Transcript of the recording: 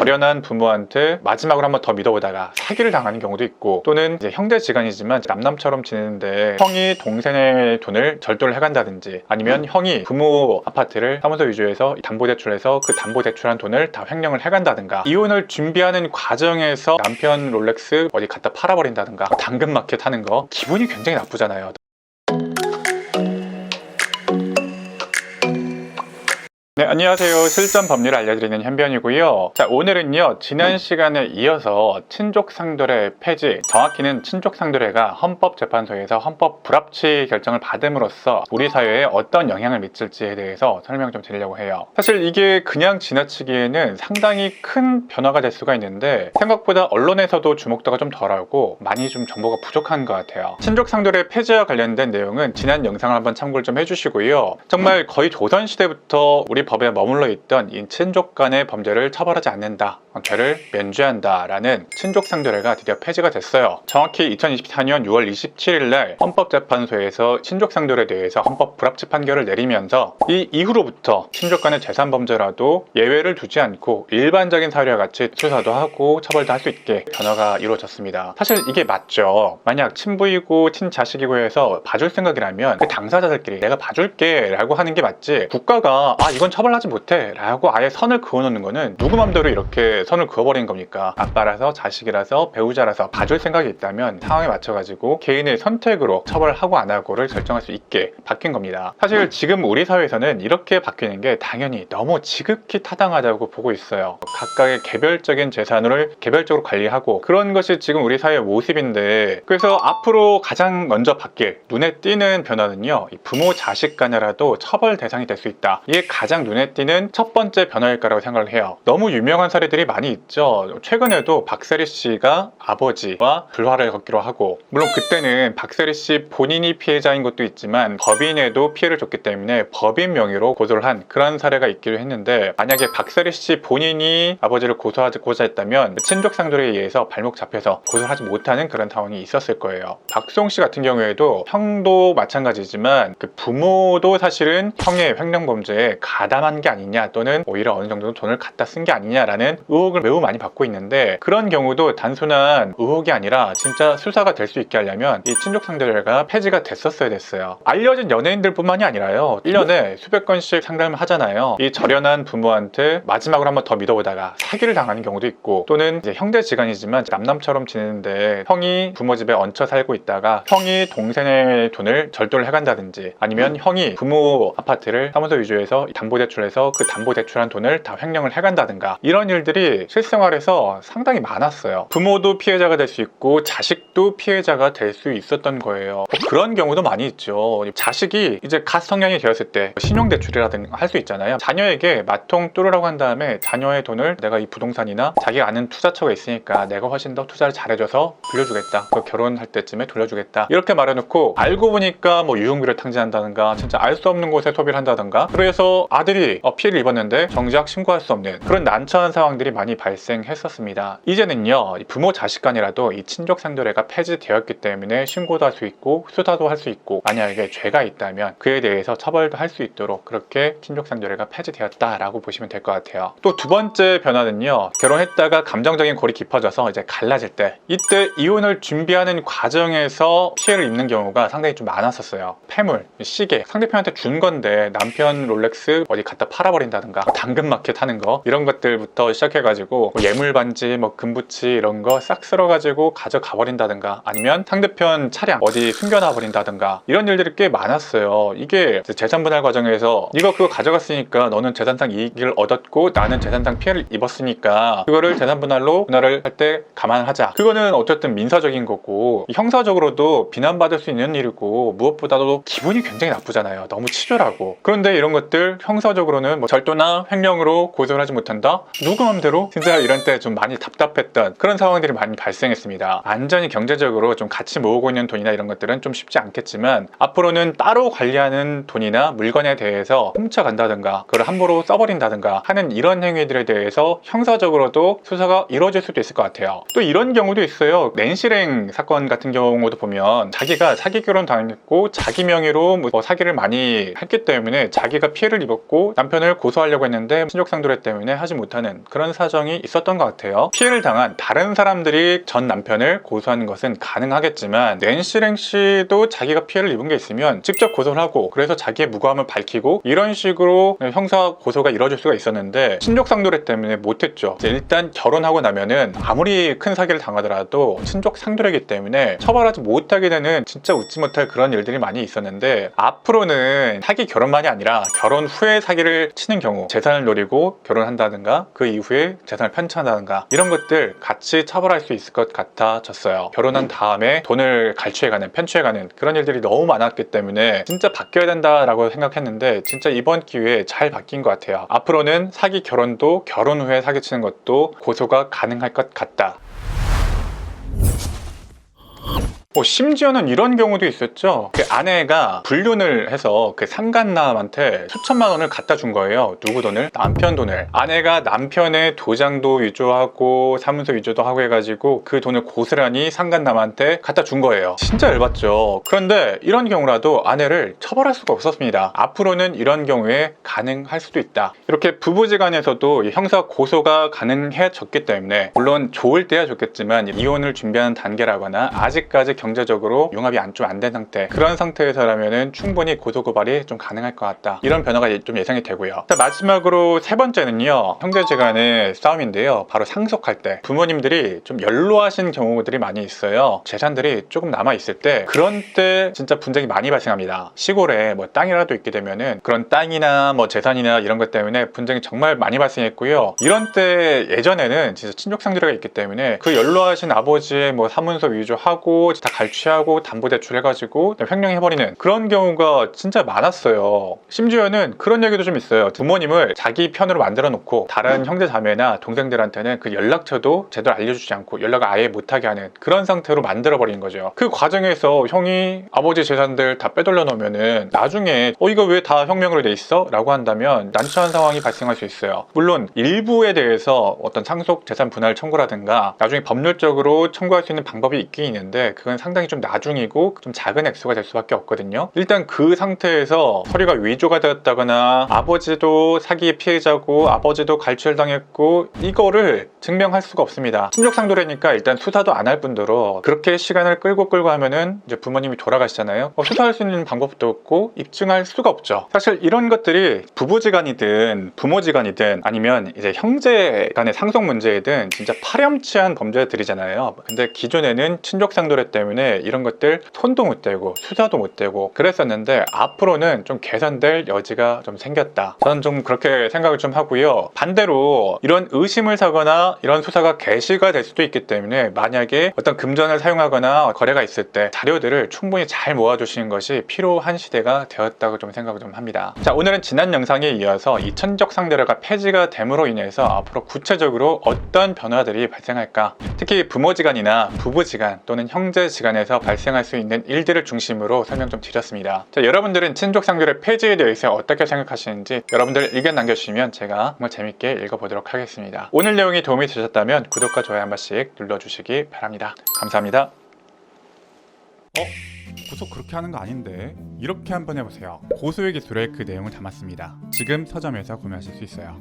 절연한 부모한테 마지막으로 한 번 더 믿어보다가 사기를 당하는 경우도 있고 또는 이제 형제지간이지만 남남처럼 지내는데 형이 동생의 돈을 절도를 해간다든지 아니면 형이 부모 아파트를 사무소 위주에서 담보대출해서 그 담보대출한 돈을 다 횡령을 해간다든가 이혼을 준비하는 과정에서 남편 롤렉스 어디 갖다 팔아버린다든가 당근마켓 하는 거 기분이 굉장히 나쁘잖아요 네, 안녕하세요. 실전 법률을 알려드리는 현변이고요. 자, 오늘은요, 지난 시간에 이어서 친족 상도례 폐지, 정확히는 친족 상도례가 헌법재판소에서 헌법 불합치 결정을 받음으로써 우리 사회에 어떤 영향을 미칠지에 대해서 설명 좀 드리려고 해요. 사실 이게 그냥 지나치기에는 상당히 큰 변화가 될 수가 있는데 생각보다 언론에서도 주목도가 좀 덜하고 많이 좀 정보가 부족한 것 같아요. 친족 상도례 폐지와 관련된 내용은 지난 영상을 한번 참고를 좀 해주시고요. 정말 거의 조선시대부터 우리 법에 머물러 있던 이 친족 간의 범죄를 처벌하지 않는다. 죄를 면죄한다라는 친족 상도례가 드디어 폐지가 됐어요. 정확히 2024년 6월 27일 날 헌법재판소에서 친족 상도례에 대해서 헌법 불합치 판결을 내리면서 이 이후로부터 친족 간의 재산 범죄라도 예외를 두지 않고 일반적인 사유와 같이 수사도 하고 처벌도 할 수 있게 변화가 이루어졌습니다. 사실 이게 맞죠. 만약 친부이고 친자식이고 해서 봐줄 생각이라면 그 당사자들끼리 내가 봐줄게 라고 하는 게 맞지 국가가 아 이건 처벌하지 못해 라고 아예 선을 그어놓는 거는 누구 맘대로 이렇게 선을 그어버린 겁니까? 아빠라서 자식이라서 배우자라서 봐줄 생각이 있다면 상황에 맞춰가지고 개인의 선택으로 처벌하고 안 하고를 결정할 수 있게 바뀐 겁니다. 사실 지금 우리 사회에서는 이렇게 바뀌는 게 당연히 너무 지극히 타당하다고 보고 있어요. 각각의 개별적인 재산을 개별적으로 관리하고 그런 것이 지금 우리 사회의 모습인데 그래서 앞으로 가장 먼저 바뀔 눈에 띄는 변화는요. 이 부모 자식 간이라도 처벌 대상이 될 수 있다. 이게 가장 눈에 띄는 첫 번째 변화일 거라고 생각을 해요. 너무 유명한 사례들이 많이 있죠. 최근에도 박세리 씨가 아버지와 불화를 걷기로 하고 물론 그때는 박세리 씨 본인이 피해자인 것도 있지만 법인에도 피해를 줬기 때문에 법인 명의로 고소를 한 그런 사례가 있기도 했는데 만약에 박세리 씨 본인이 아버지를 고소하고자 했다면 친족 상도례에 의해서 발목 잡혀서 고소를 하지 못하는 그런 상황이 있었을 거예요. 박송 씨 같은 경우에도 형도 마찬가지지만 그 부모도 사실은 형의 횡령 범죄에 가 담한 게 아니냐 또는 오히려 어느 정도 돈을 갖다 쓴 게 아니냐라는 의혹을 매우 많이 받고 있는데 그런 경우도 단순한 의혹이 아니라 진짜 수사가 될 수 있게 하려면 이 친족 상대례가 폐지가 됐었어야 됐어요. 알려진 연예인들뿐만이 아니라요. 1년에 수백 건씩 상담을 하잖아요. 이 절연한 부모한테 마지막으로 한번 더 믿어보다가 사기를 당하는 경우도 있고 또는 형제지간이지만 남남처럼 지내는데 형이 부모 집에 얹혀 살고 있다가 형이 동생의 돈을 절도를 해간다든지 아니면 형이 부모 아파트를 사무소 위주에서 담보 대출해서 그 담보대출한 돈을 다 횡령을 해간다든가 이런 일들이 실생활에서 상당히 많았어요. 부모도 피해자가 될 수 있고 자식도 피해자가 될 수 있었던 거예요. 뭐 그런 경우도 많이 있죠. 자식이 이제 갓 성년이 되었을 때 신용대출이라든가 할 수 있잖아요. 자녀에게 마통 뚫으라고 한 다음에 자녀의 돈을 내가 이 부동산이나 자기가 아는 투자처가 있으니까 내가 훨씬 더 투자를 잘해줘서 빌려주겠다. 그 결혼할 때쯤에 돌려주겠다. 이렇게 말해놓고 알고 보니까 뭐 유흥비를 탕진한다든가 진짜 알 수 없는 곳에 소비를 한다든가 그래서 아들 이 어, 피해를 입었는데 정작 신고할 수 없는 그런 난처한 상황들이 많이 발생했었습니다. 이제는요 이 부모 자식 간이라도 이 친족 상도례가 폐지되었기 때문에 신고도 할 수 있고 수사도 할 수 있고 만약에 죄가 있다면 그에 대해서 처벌도 할 수 있도록 그렇게 친족 상도례가 폐지되었다라고 보시면 될 것 같아요. 또 두 번째 변화는요 결혼했다가 감정적인 골이 깊어져서 이제 갈라질 때 이때 이혼을 준비하는 과정에서 피해를 입는 경우가 상당히 좀 많았었어요. 폐물, 시계 상대편한테 준 건데 남편 롤렉스 어디 갖다 팔아버린다든가 당근마켓 하는 거 이런 것들부터 시작해가지고 뭐 예물 반지, 뭐 금부치 이런 거 싹 쓸어가지고 가져가 버린다든가 아니면 상대편 차량 어디 숨겨놔 버린다든가 이런 일들이 꽤 많았어요. 이게 재산 분할 과정에서 이거 그거 가져갔으니까 너는 재산상 이익을 얻었고 나는 재산상 피해를 입었으니까 그거를 재산 분할로 분할을 할 때 감안하자. 그거는 어쨌든 민사적인 거고 형사적으로도 비난받을 수 있는 일이고 무엇보다도 기분이 굉장히 나쁘잖아요. 너무 치졸하고. 그런데 이런 것들 형사 적으로는 뭐 절도나 횡령으로 고소를 하지 못한다? 누구 맘대로? 진짜 이런 때 좀 많이 답답했던 그런 상황들이 많이 발생했습니다. 안전히 경제적으로 좀 같이 모으고 있는 돈이나 이런 것들은 좀 쉽지 않겠지만 앞으로는 따로 관리하는 돈이나 물건에 대해서 훔쳐간다든가 그걸 함부로 써버린다든가 하는 이런 행위들에 대해서 형사적으로도 수사가 이루어질 수도 있을 것 같아요. 또 이런 경우도 있어요. 낸실행 사건 같은 경우도 보면 자기가 사기 결혼 당했고 자기 명의로 뭐 사기를 많이 했기 때문에 자기가 피해를 입었고 남편을 고소하려고 했는데 친족상도례 때문에 하지 못하는 그런 사정이 있었던 것 같아요. 피해를 당한 다른 사람들이 전 남편을 고소하는 것은 가능하겠지만 낸시랭 씨도 자기가 피해를 입은 게 있으면 직접 고소를 하고 그래서 자기의 무고함을 밝히고 이런 식으로 형사 고소가 이루어질 수가 있었는데 친족상도례 때문에 못했죠. 일단 결혼하고 나면은 아무리 큰 사기를 당하더라도 친족상도례이기 때문에 처벌하지 못하게 되는 진짜 웃지 못할 그런 일들이 많이 있었는데 앞으로는 사기 결혼만이 아니라 결혼 후에 사기를 치는 경우 재산을 노리고 결혼한다든가 그 이후에 재산을 편취한다든가 이런 것들 같이 처벌할 수 있을 것 같아졌어요. 결혼한 다음에 돈을 갈취해가는 편취해가는 그런 일들이 너무 많았기 때문에 진짜 바뀌어야 된다라고 생각했는데 진짜 이번 기회에 잘 바뀐 것 같아요. 앞으로는 사기 결혼도 결혼 후에 사기치는 것도 고소가 가능할 것 같다. 어, 심지어는 이런 경우도 있었죠. 그 아내가 불륜을 해서 그 상간남한테 수천만 원을 갖다 준 거예요. 누구 돈을? 남편 돈을. 아내가 남편의 도장도 위조하고 사문서 위조도 하고 해가지고 그 돈을 고스란히 상간남한테 갖다 준 거예요. 진짜 열받죠. 그런데 이런 경우라도 아내를 처벌할 수가 없었습니다. 앞으로는 이런 경우에 가능할 수도 있다. 이렇게 부부지간에서도 이 형사 고소가 가능해졌기 때문에 물론 좋을 때야 좋겠지만 이혼을 준비하는 단계라거나 아직까지 경제적으로 융합이 안 좀 안 된 상태. 그런 상태에서라면은 충분히 고소고발이 좀 가능할 것 같다. 이런 변화가 예- 좀 예상이 되고요. 자, 마지막으로 세 번째는요. 형제지간의 싸움인데요. 바로 상속할 때 부모님들이 좀 연로하신 경우들이 많이 있어요. 재산들이 조금 남아 있을 때 그런 때 진짜 분쟁이 많이 발생합니다. 시골에 뭐 땅이라도 있게 되면은 그런 땅이나 뭐 재산이나 이런 것 때문에 분쟁이 정말 많이 발생했고요. 이런 때 예전에는 진짜 친족 상조례가 있기 때문에 그 연로하신 아버지의 뭐 사문서 위조하고 다 갈취하고 담보대출 해가지고 횡령해버리는 그런 경우가 진짜 많았어요. 심지어는 그런 얘기도 좀 있어요. 부모님을 자기 편으로 만들어 놓고 다른 형제 자매나 동생들한테는 그 연락처도 제대로 알려주지 않고 연락을 아예 못하게 하는 그런 상태로 만들어 버리는 거죠. 그 과정에서 형이 아버지 재산들 다 빼돌려 놓으면은 나중에 어 이거 왜 다 혁명으로 돼 있어? 라고 한다면 난처한 상황이 발생할 수 있어요. 물론 일부에 대해서 어떤 상속 재산 분할 청구라든가 나중에 법률적으로 청구할 수 있는 방법이 있긴 있는데 그건 상당히 좀 나중이고 좀 작은 액수가 될 수밖에 없거든요. 일단 그 상태에서 서류가 위조가 되었다거나 아버지도 사기의 피해자고 아버지도 갈취를 당했고 이거를 증명할 수가 없습니다. 친족상도례니까 일단 수사도 안 할 뿐더러 그렇게 시간을 끌고 끌고 하면은 이제 부모님이 돌아가시잖아요. 어, 수사할 수 있는 방법도 없고 입증할 수가 없죠. 사실 이런 것들이 부부지간이든 부모지간이든 아니면 이제 형제 간의 상속 문제이든 진짜 파렴치한 범죄들이잖아요. 근데 기존에는 친족상도례 때문에 이런 것들 손도 못 대고 수사도 못 대고 그랬었는데 앞으로는 좀 개선될 여지가 좀 생겼다. 저는 좀 그렇게 생각을 좀 하고요. 반대로 이런 의심을 사거나 이런 수사가 개시가 될 수도 있기 때문에 만약에 어떤 금전을 사용하거나 거래가 있을 때 자료들을 충분히 잘 모아두시는 것이 필요한 시대가 되었다고 좀 생각을 좀 합니다. 자 오늘은 지난 영상에 이어서 이 천적 상대례가 폐지가 됨으로 인해서 앞으로 구체적으로 어떤 변화들이 발생할까 특히 부모지간이나 부부지간 또는 형제지간 에서 발생할 수 있는 일들을 중심으로 설명 좀 드렸습니다. 자, 여러분들은 친족 상조례 폐지에 대해서 어떻게 생각하시는지 여러분들 의견 남겨주시면 제가 정말 재밌게 읽어보도록 하겠습니다. 오늘 내용이 도움이 되셨다면 구독과 좋아요 한 번씩 눌러주시기 바랍니다. 감사합니다. 어? 구속 그렇게 하는 거 아닌데 이렇게 한번 해보세요. 고소의 기술에 그 내용을 담았습니다. 지금 서점에서 구매하실 수 있어요.